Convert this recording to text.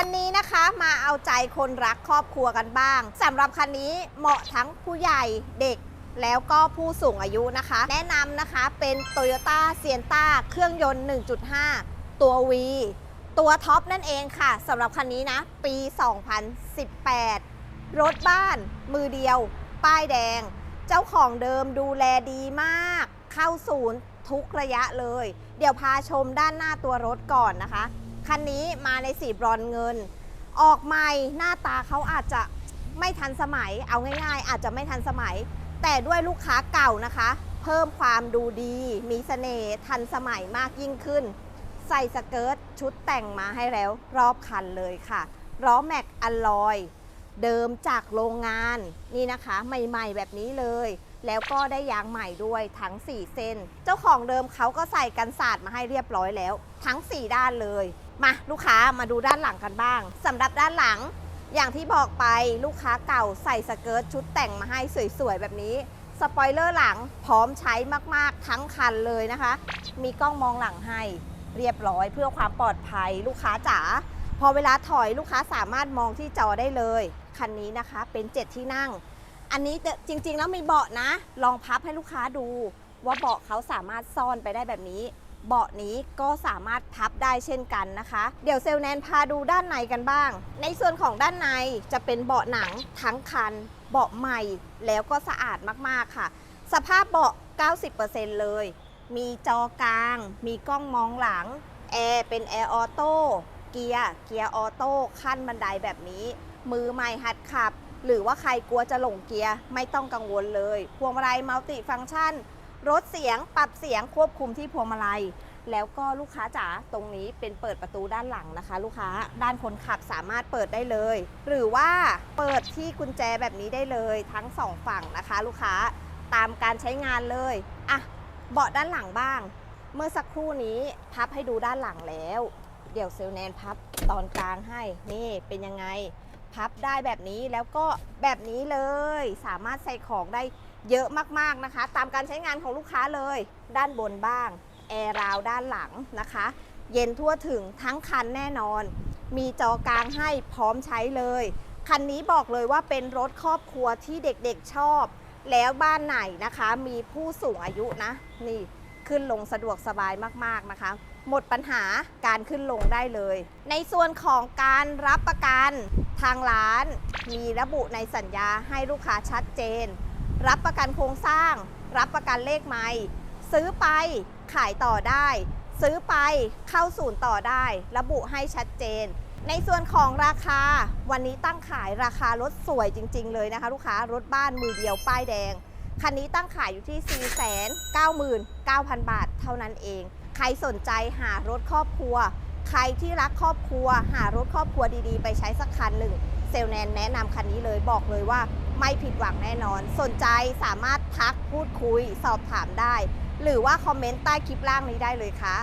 วันนี้นะคะมาเอาใจคนรักครอบครัวกันบ้างสำหรับคันนี้เหมาะทั้งผู้ใหญ่เด็กแล้วก็ผู้สูงอายุนะคะ แนะนำนะคะเป็น Toyota s i e n t a เครื่องยนต์ 1.5 ตัว V ตัวท็อปนั่นเองค่ะสำหรับคันนี้นะ ปี 2018 รถบ้าน มือเดียว ป้ายแดง เจ้าของเดิมดูแลดีมาก เข้าศูนย์ทุกระยะเลย เดี๋ยวพาชมด้านหน้าตัวรถก่อนนะคะ คันนี้มาในสีบรอนเงิน ออกใหม่หน้าตาเขาอาจจะไม่ทันสมัย เอาง่ายๆ อาจจะไม่ทันสมัย แต่ด้วยลูกค้าเก่านะคะ เพิ่มความดูดี มีเสน่ห์ทันสมัยมากยิ่งขึ้น ใส่สเกิร์ตชุดแต่งมาให้แล้วรอบคันเลยค่ะล้อแม็กอลลอยเดิมจากโรงงานนี่นะคะ ใหม่ๆแบบนี้เลย แล้วก็ได้ยางใหม่ด้วยทั้ง 4 เส้น เจ้าของเดิมเขาก็ใส่กันศาสตร์มาให้เรียบร้อยแล้ว ทั้ง 4 ด้านเลย มาลูกค้ามาดูด้านหลังกันบ้างสำหรับด้านหลัง อย่างที่บอกไปลูกค้าเก่าใส่สเกิร์ตชุดแต่งมาให้สวยๆแบบนี้สปอยเลอร์หลังพร้อมใช้มากๆทั้งคันเลยนะคะ มีกล้องมองหลังให้เรียบร้อยเพื่อความปลอดภัยลูกค้าจ๋าพอเวลาถอยลูกค้าสามารถมองที่จอได้เลย คันนี้นะคะเป็น 7 ที่นั่ง อันนี้จริงๆแล้วมีเบาะนะ ลองพับให้ลูกค้าดู ว่าเบาะเขาสามารถซ่อนไปได้แบบนี้ เบาะนี้ก็สามารถพับได้เช่นกันนะคะ เดี๋ยวเซลลแนนพาดูด้านในกันบ้าง ในส่วนของด้านในจะเป็นเบาะหนังทั้งคัน เบาะใหม่แล้วก็สะอาดมากๆค่ะ สภาพเบาะ 90%เลย มีจอกลาง มีกล้องมองหลัง แอร์เป็นแอร์ออโต้ เกียร์ เกียร์ออโต้ขั้นบันไดแบบนี้ มือใหม่หัดขับ หรือว่าใครกลัวจะหลงเกียร์ไม่ต้องกังวลเลย พวงมาลัยมัลติฟังก์ชัน ลดเสียงปรับเสียงควบคุมที่พวงมาลัย แล้วก็ลูกค้าจ๋าตรงนี้เป็นเปิดประตูด้านหลังนะคะ ลูกค้าด้านคนขับสามารถเปิดได้เลย หรือว่าเปิดที่กุญแจแบบนี้ได้เลยทั้งสองฝั่งนะคะ ลูกค้าตามการใช้งานเลยอะเบาะด้านหลังบ้าง เมื่อสักครู่นี้พับให้ดูด้านหลังแล้ว เดี๋ยวเซลลแนนพับตอนกลางให้นี่เป็นยังไงพับได้แบบนี้แล้วก็แบบนี้เลย สามารถใส่ของได้ เยอะมากๆนะคะ ตามการใช้งานของลูกค้าเลย ด้านบนบ้างแอร์ราวด้านหลังนะคะ เย็นทั่วถึงทั้งคันแน่นอน มีจอกลางให้พร้อมใช้เลย คันนี้บอกเลยว่าเป็นรถครอบครัวที่เด็กๆชอบ แล้วบ้านไหนนะคะ มีผู้สูงอายุนะ นี่ขึ้นลงสะดวกสบายมากๆนะคะ หมดปัญหาการขึ้นลงได้เลย ในส่วนของการรับประกันทางร้าน มีระบุในสัญญาให้ลูกค้าชัดเจน รับประกันโครงสร้าง รับประกันเลขไม้ซื้อไปขายต่อได้ ซื้อไปเข้าศูนย์ต่อได้ ระบุให้ชัดเจน ในส่วนของราคาวันนี้ตั้งขายราคารถสวยจริง ๆ เลยนะคะ ลูกค้ารถบ้านมือเดียวป้ายแดงคันนี้ตั้งขายอยู่ที่ 499,000 บาทเท่านั้นเอง ใครสนใจหารถครอบครัว ใครที่รักครอบครัว หารถครอบครัวดีๆ ไปใช้สักคันหนึ่ง เซลแนนแนะนำคันนี้เลยบอกเลยว่าไม่ผิดหวังแน่นอน สนใจสามารถทักพูดคุยสอบถามได้ หรือว่าคอมเมนต์ใต้คลิปล่างนี้ได้เลยค่ะ